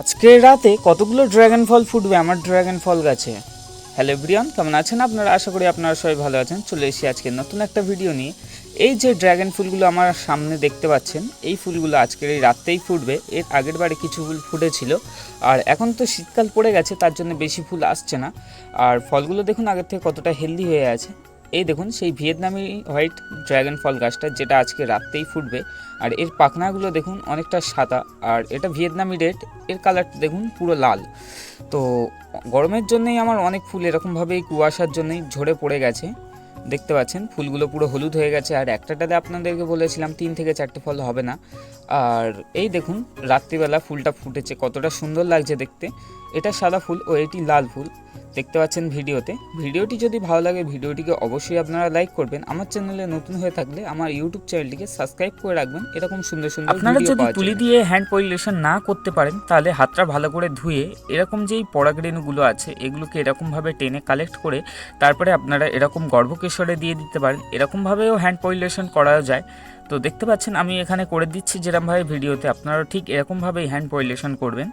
আজকে রাতে কতগুলো ড্রাগন ফল ফুটবে? আমার ড্রাগন ফল গাছে। হ্যালো ব্রিয়ন কেমন আছেন আপনারা? আশা করি আপনারা সবাই ভালো আছেন। চলে এসেছি আজকে নতুন একটা ভিডিও নিয়ে। এই যে ড্রাগন ফুলগুলো আমার সামনে দেখতে পাচ্ছেন, এই ফুলগুলো আজকের এই রাতেই ফুটবে। এর আগের বারে কিছু ফুল ফুটেছিল। আর এখন তো শীতকাল পড়ে গেছে, তার জন্য বেশি ফুল আসছে না। আর ফলগুলো দেখুন আগের থেকে কতটা হেলদি হয়ে আছে। এই দেখুন, সেই ভিয়েতনামি হোয়াইট ড্রাগন ফল গাছটা যেটা আজকে রাতেই ফুটবে, আর এর পাখনাগুলো দেখুন অনেকটা সাদা, আর এটা ভিয়েতনামি রেড, এর কালারটা দেখুন পুরো লাল। তো গরমের জন্যই আমার অনেক ফুল এরকমভাবেই কুয়াশার জন্যই ঝরে পড়ে গেছে, দেখতে পাচ্ছেন, ফুলগুলো পুরো হলুদ হয়ে গেছে, আর একটাটাতে আপনাদেরকে বলেছিলাম তিন থেকে চারটে ফল হবে না। আর এই দেখুন, রাত্রিবেলা ফুলটা ফুটেছে, কতটা সুন্দর লাগছে দেখতে। এটা সাদা ফুল ও এটি লাল ফুল। দেখতে পাচ্ছেন ভিডিওতে। ভিডিওটি যদি ভালো লাগে ভিডিওটিকে অবশ্যই আপনারা লাইক করবেন। আমার চ্যানেলে নতুন হয়ে থাকলে আমার ইউটিউব চ্যানেলটিকে সাবস্ক্রাইব করে রাখবেন। এরকম সুন্দর সুন্দর আপনারা যদি তুলি দিয়ে হ্যান্ড পলিউশন না করতে পারেন তাহলে হাতটা ভালো করে ধুয়ে এরকম যেই পরাগরেণুগুলো আছে এগুলোকে এরকমভাবে টেনে কালেক্ট করে তারপরে আপনারা এরকম গর্ভকেশরে দিয়ে দিতে পারেন। এরকমভাবেও হ্যান্ড পলিউশন করা যায়। তো দেখতে পাচ্ছেন, আমি এখানে করে দিচ্ছি যেরকমভাবে ভিডিওতে। আপনারা ঠিক এরকমভাবেই হ্যান্ড পলিউশন করবেন।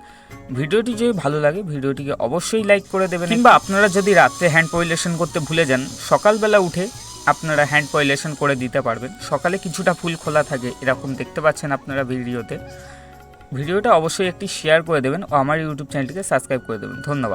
ভিডিওটি যদি ভালো লাগে, ভিডিওটিকে অবশ্যই লাইক করে দেবেন। কিংবা আপনারা যদি রাত্রে হ্যান্ড পলিউশন করতে ভুলে যান, সকালবেলা উঠে আপনারা হ্যান্ড পলিউশন করে দিতে পারবেন। সকালে কিছুটা ফুল খোলা থাকে, এরকম দেখতে পাচ্ছেন আপনারা ভিডিওতে। ভিডিওটা অবশ্যই একটি শেয়ার করে দেবেন ও আমার ইউটিউব চ্যানেলটিকে সাবস্ক্রাইব করে দেবেন। ধন্যবাদ।